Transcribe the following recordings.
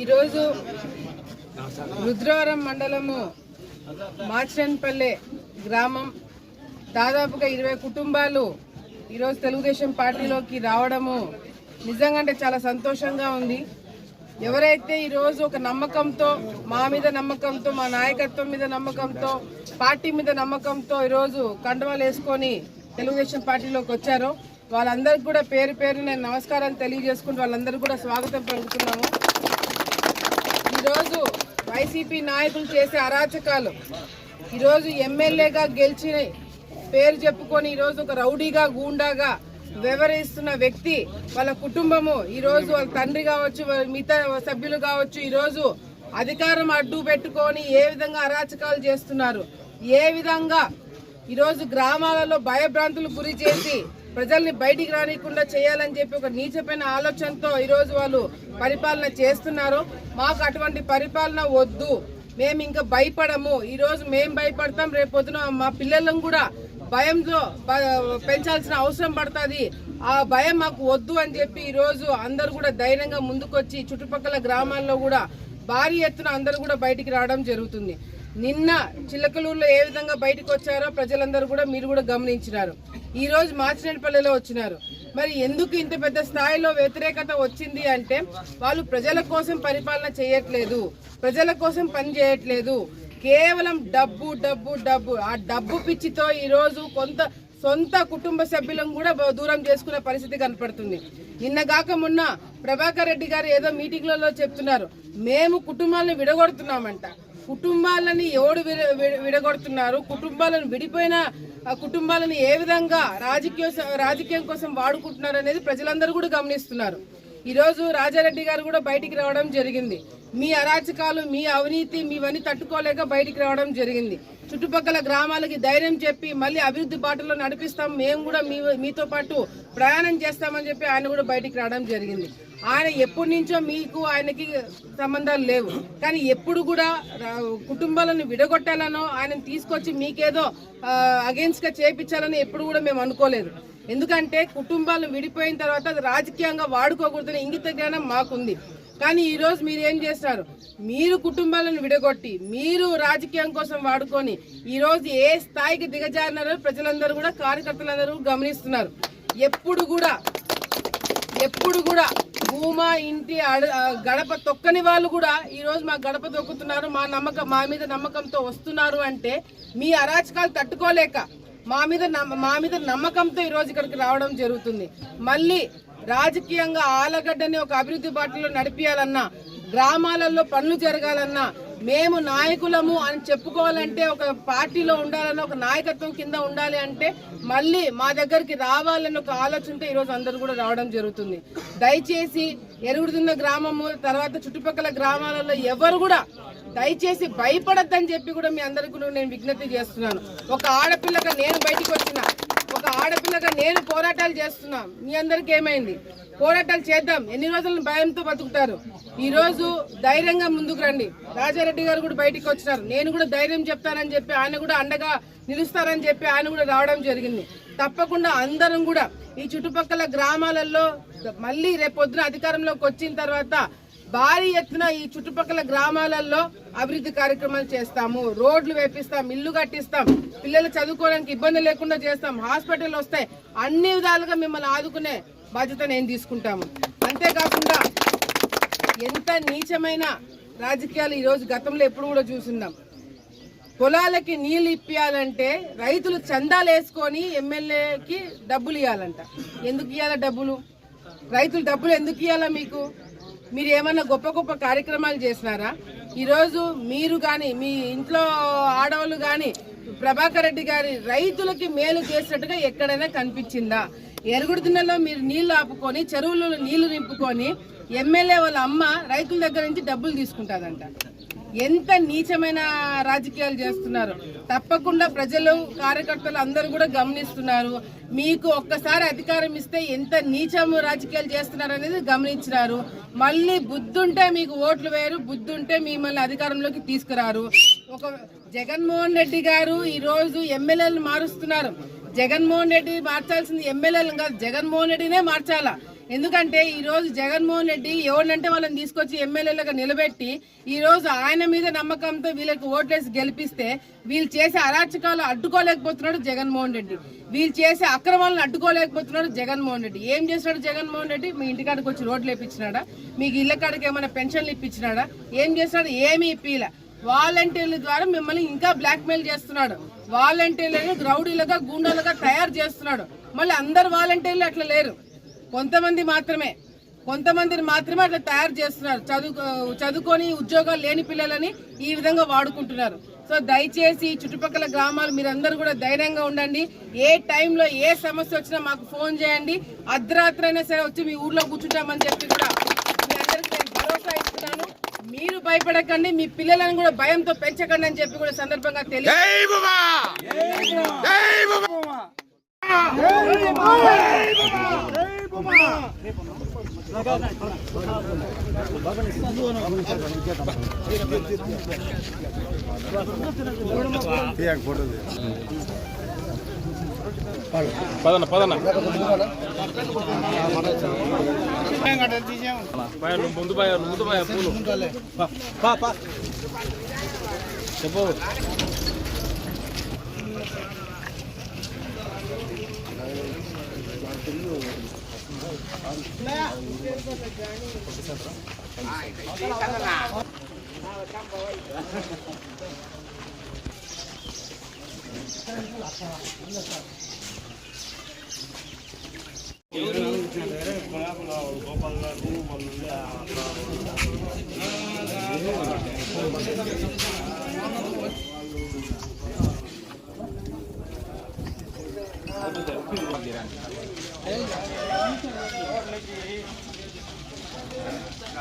ఈరోజు రుద్రవరం మండలము మాచిరన్పల్లె గ్రామం. దాదాపుగా ఇరవై కుటుంబాలు ఈరోజు తెలుగుదేశం పార్టీలోకి రావడము నిజంగా చాలా సంతోషంగా ఉంది. ఎవరైతే ఈరోజు ఒక నమ్మకంతో మా మీద నమ్మకంతో మా నాయకత్వం మీద నమ్మకంతో పార్టీ మీద నమ్మకంతో ఈరోజు కండవాలు వేసుకొని తెలుగుదేశం పార్టీలోకి వచ్చారో వాళ్ళందరికీ కూడా పేరు పేరు నేను నమస్కారాలు తెలియజేసుకుంటూ వాళ్ళందరికీ కూడా స్వాగతం పలుకుతున్నాము. ఈరోజు వైసీపీ నాయకులు చేసే అరాచకాలు ఈరోజు ఎమ్మెల్యేగా గెలిచిన పేరు చెప్పుకొని ఈరోజు ఒక రౌడీగా గూండాగా వ్యవహరిస్తున్న వ్యక్తి వాళ్ళ కుటుంబము ఈరోజు వాళ్ళ తండ్రి కావచ్చు వాళ్ళ మిగతా సభ్యులు కావచ్చు ఈరోజు అధికారం అడ్డు పెట్టుకొని ఏ విధంగా అరాచకాలు చేస్తున్నారు? ఏ విధంగా ఈరోజు గ్రామాలలో భయభ్రాంతులు గురి చేసి ప్రజల్ని బయటికి రానికుండా చేయాలని చెప్పి ఒక నీచమైన ఆలోచనతో ఈరోజు వాళ్ళు పరిపాలన చేస్తున్నారు? మాకు అటువంటి పరిపాలన వద్దు. మేము ఇంకా భయపడము. ఈరోజు మేము భయపడతాం రేపు పొద్దున మా పిల్లలను కూడా భయంతో పెంచాల్సిన అవసరం పడుతుంది. ఆ భయం మాకు వద్దు అని చెప్పి ఈరోజు అందరూ కూడా ధైర్యంగా ముందుకొచ్చి చుట్టుపక్కల గ్రామాల్లో కూడా భారీ ఎత్తున అందరూ కూడా బయటికి రావడం జరుగుతుంది. నిన్న చిలకలూరులో ఏ విధంగా బయటకు వచ్చారో ప్రజలందరూ కూడా మీరు కూడా గమనించినారు. ఈరోజు మాచినేటిపల్లిలో వచ్చినారు. మరి ఎందుకు ఇంత పెద్ద స్థాయిలో వ్యతిరేకత వచ్చింది అంటే వాళ్ళు ప్రజల కోసం పరిపాలన చేయట్లేదు ప్రజల కోసం పని చేయట్లేదు. కేవలం డబ్బు డబ్బు డబ్బు. ఆ డబ్బు పిచ్చితో ఈరోజు కొంత సొంత కుటుంబ సభ్యులను కూడా దూరం చేసుకునే పరిస్థితి కనపడుతుంది. నిన్నగాక మొన్న ప్రభాకర్ రెడ్డి గారు ఏదో మీటింగ్లలో చెప్తున్నారు మేము కుటుంబాలను విడగొడుతున్నామంట. కుటుంబాలని ఎవడు విడ- విడగొడుతున్నారు? కుటుంబాలను విడిపోయిన ఆ కుటుంబాలను ఏ విధంగా రాజకీయ రాజకీయం కోసం వాడుకుంటున్నారు అనేది ప్రజలందరూ కూడా గమనిస్తున్నారు. ఈరోజు రాజారెడ్డి గారు కూడా బయటికి రావడం జరిగింది. మీ అరాచకాలు మీ అవినీతి మీవన్నీ తట్టుకోలేక బయటికి రావడం జరిగింది. చుట్టుపక్కల గ్రామాలకి ధైర్యం చెప్పి మళ్ళీ అభివృద్ధి బాటలో నడిపిస్తాం. మేము కూడా మీ మీతో పాటు ప్రయాణం చేస్తామని చెప్పి ఆయన కూడా బయటికి రావడం జరిగింది. ఆయన ఎప్పటి నుంచో మీకు ఆయనకి సంబంధాలు లేవు. కానీ ఎప్పుడు కూడా కుటుంబాలను విడగొట్టాలనో ఆయన తీసుకొచ్చి మీకేదో అగేన్స్ట్గా చేపించాలని ఎప్పుడు కూడా మేము అనుకోలేదు. ఎందుకంటే కుటుంబాలు విడిపోయిన తర్వాత అది రాజకీయంగా వాడుకోకూడదని ఇంగిత జ్ఞానం మాకుంది. కానీ ఈరోజు మీరు ఏం చేస్తారు? మీరు కుటుంబాలను విడగొట్టి మీరు రాజకీయం కోసం వాడుకొని ఈరోజు ఏ స్థాయికి దిగజారినారో ప్రజలందరూ కూడా కార్యకర్తలందరూ గమనిస్తున్నారు. ఎప్పుడు కూడా ఎప్పుడు కూడా భూమా ఇంటి అడ- గడప తొక్కని వాళ్ళు కూడా ఈరోజు మా గడప తొక్కుతున్నారు. మా నమ్మకం మా మీద నమ్మకంతో వస్తున్నారు అంటే మీ అరాచకాలు తట్టుకోలేక మా మీద నమ్మ- మా మీద నమ్మకంతో ఈరోజు ఇక్కడికి రావడం జరుగుతుంది. మళ్ళీ రాజకీయంగా ఆలగడ్డని ఒక అభివృద్ధి బాటలో నడిపియాలన్నా గ్రామాలలో పనులు జరగాలన్నా మేము నాయకులము అని చెప్పుకోవాలంటే ఒక పార్టీలో ఉండాలని ఒక నాయకత్వం కింద ఉండాలి అంటే మళ్ళీ మా దగ్గరికి రావాలని ఒక ఆలోచనతో ఈరోజు అందరూ కూడా రావడం జరుగుతుంది. దయచేసి ఎరుగుడుతున్న గ్రామము తర్వాత చుట్టుపక్కల గ్రామాలలో ఎవరు కూడా దయచేసి భయపడద్దని చెప్పి కూడా మీ అందరికీ కూడా నేను విజ్ఞప్తి చేస్తున్నాను. ఒక ఆడపిల్లగా నేను బయటికి వచ్చిన ఆడపిల్లగా నేను పోరాటాలు చేస్తున్నాం. మీ అందరికి ఏమైంది? పోరాటాలు చేద్దాం. ఎన్ని రోజులు భయంతో బతుకుతారు? ఈ రోజు ధైర్యంగా ముందుకు రండి. రాజారెడ్డి గారు కూడా బయటికి వచ్చినారు. నేను కూడా ధైర్యం చెప్తానని చెప్పి ఆయన కూడా అండగా నిలుస్తారని చెప్పి ఆయన కూడా రావడం జరిగింది. తప్పకుండా అందరం కూడా ఈ చుట్టుపక్కల గ్రామాలలో మళ్ళీ రేపు పొద్దున అధికారంలోకి వచ్చిన తర్వాత భారీ ఎత్తున ఈ చుట్టుపక్కల గ్రామాలలో అభివృద్ధి కార్యక్రమాలు చేస్తాము. రోడ్లు వేపిస్తాం ఇల్లు కట్టిస్తాం పిల్లలు చదువుకోవడానికి ఇబ్బంది లేకుండా చేస్తాం. హాస్పిటల్ వస్తాయి అన్ని విధాలుగా మిమ్మల్ని ఆదుకునే బాధ్యత నేను తీసుకుంటాము. అంతేకాకుండా ఎంత నీచమైన రాజకీయాలు ఈరోజు గతంలో ఎప్పుడు కూడా చూస్తున్నాం పొలాలకి నీళ్ళు ఇప్పియాలంటే రైతులు చందాలు వేసుకొని ఎమ్మెల్యేకి డబ్బులు ఇవ్వాలంట ఎందుకు ఇవ్వాల డబ్బులు? రైతులు డబ్బులు ఎందుకు ఇవ్వాలా మీకు? మీరు ఏమన్నా గొప్ప గొప్ప కార్యక్రమాలు చేసినారా? ఈరోజు మీరు కానీ మీ ఇంట్లో ఆడవాళ్ళు కానీ ప్రభాకర్ రెడ్డి గారి రైతులకి మేలు చేసినట్టుగా ఎక్కడైనా కనిపించిందా? ఎరుగుడుదిన్నెలో మీరు నీళ్ళు ఆపుకొని చెరువులలో నీళ్ళు నింపుకొని ఎమ్మెల్యే వాళ్ళ అమ్మ రైతుల దగ్గర నుంచి డబ్బులు తీసుకుంటుందంట. ఎంత నీచమైన రాజకీయాలు చేస్తున్నారు. తప్పకుండా ప్రజలు కార్యకర్తలు అందరూ కూడా గమనిస్తున్నారు. మీకు ఒక్కసారి అధికారం ఇస్తే ఎంత నీచము రాజకీయాలు చేస్తున్నారు అనేది గమనించినారు. మళ్ళీ బుద్ధుంటే మీకు ఓట్లు వేరు బుద్ధుంటే మిమ్మల్ని అధికారంలోకి తీసుకురారు. ఒక జగన్మోహన్ రెడ్డి గారు ఈరోజు ఎమ్మెల్యేలు మారుస్తున్నారు. జగన్మోహన్ రెడ్డి మార్చాల్సింది ఎమ్మెల్యేలు కాదు జగన్మోహన్ రెడ్డినే మార్చాలా? ఎందుకంటే ఈరోజు జగన్మోహన్ రెడ్డి ఎవరినంటే వాళ్ళని తీసుకొచ్చి ఎమ్మెల్యేలుగా నిలబెట్టి ఈరోజు ఆయన మీద నమ్మకంతో వీళ్ళకి ఓట్లేసి గెలిపిస్తే వీళ్ళు చేసే అరాచకాలు అడ్డుకోలేకపోతున్నాడు జగన్మోహన్ రెడ్డి. వీళ్ళు చేసే అక్రమాలను అడ్డుకోలేకపోతున్నాడు జగన్మోహన్ రెడ్డి. ఏం చేస్తున్నాడు జగన్మోహన్ రెడ్డి? మీ ఇంటికాడికి వచ్చి రోడ్లు ఇప్పించినాడా మీకు ఇళ్ళ కాడికి ఏమైనా పెన్షన్లు ఇప్పించినాడా? ఏం చేస్తున్నాడు? ఏమీ ఇప్పిలా. వాలంటీర్ల ద్వారా మిమ్మల్ని ఇంకా బ్లాక్మెయిల్ చేస్తున్నాడు. వాలంటీర్లను రౌడీలుగా గూండాలుగా తయారు చేస్తున్నాడు. మళ్ళీ అందరు వాలంటీర్లు అట్లా లేరు. కొంతమంది మాత్రమే. కొంతమందిని మాత్రమే అట్లా తయారు చేస్తున్నారు. చదువు చదువుకొని ఉద్యోగాలు లేని పిల్లలని ఈ విధంగా వాడుకుంటున్నారు. సో దయచేసి ఈ చుట్టుపక్కల గ్రామాలు మీరందరూ కూడా ధైర్యంగా ఉండండి. ఏ టైంలో ఏ సమస్య వచ్చినా మాకు ఫోన్ చేయండి. అర్ధరాత్రి అయినా సరే వచ్చి మీ ఊర్లో కూర్చుంటామని చెప్పి కూడా మీ అందరికీ నేను భరోసా ఇస్తున్నాను. మీరు భయపడకండి మీ పిల్లలను కూడా భయంతో పెంచకండి అని చెప్పి కూడా సందర్భంగా తెలియ ముందు బాబా ముందు బాబా పూలు చెప్పు బాయ్ నువ్వు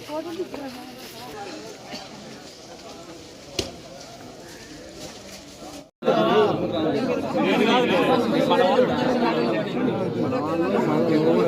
బాయ్ ముందు బాయ్ పూలు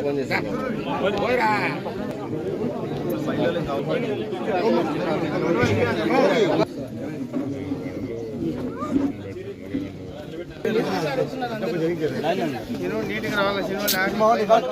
Phone చేసి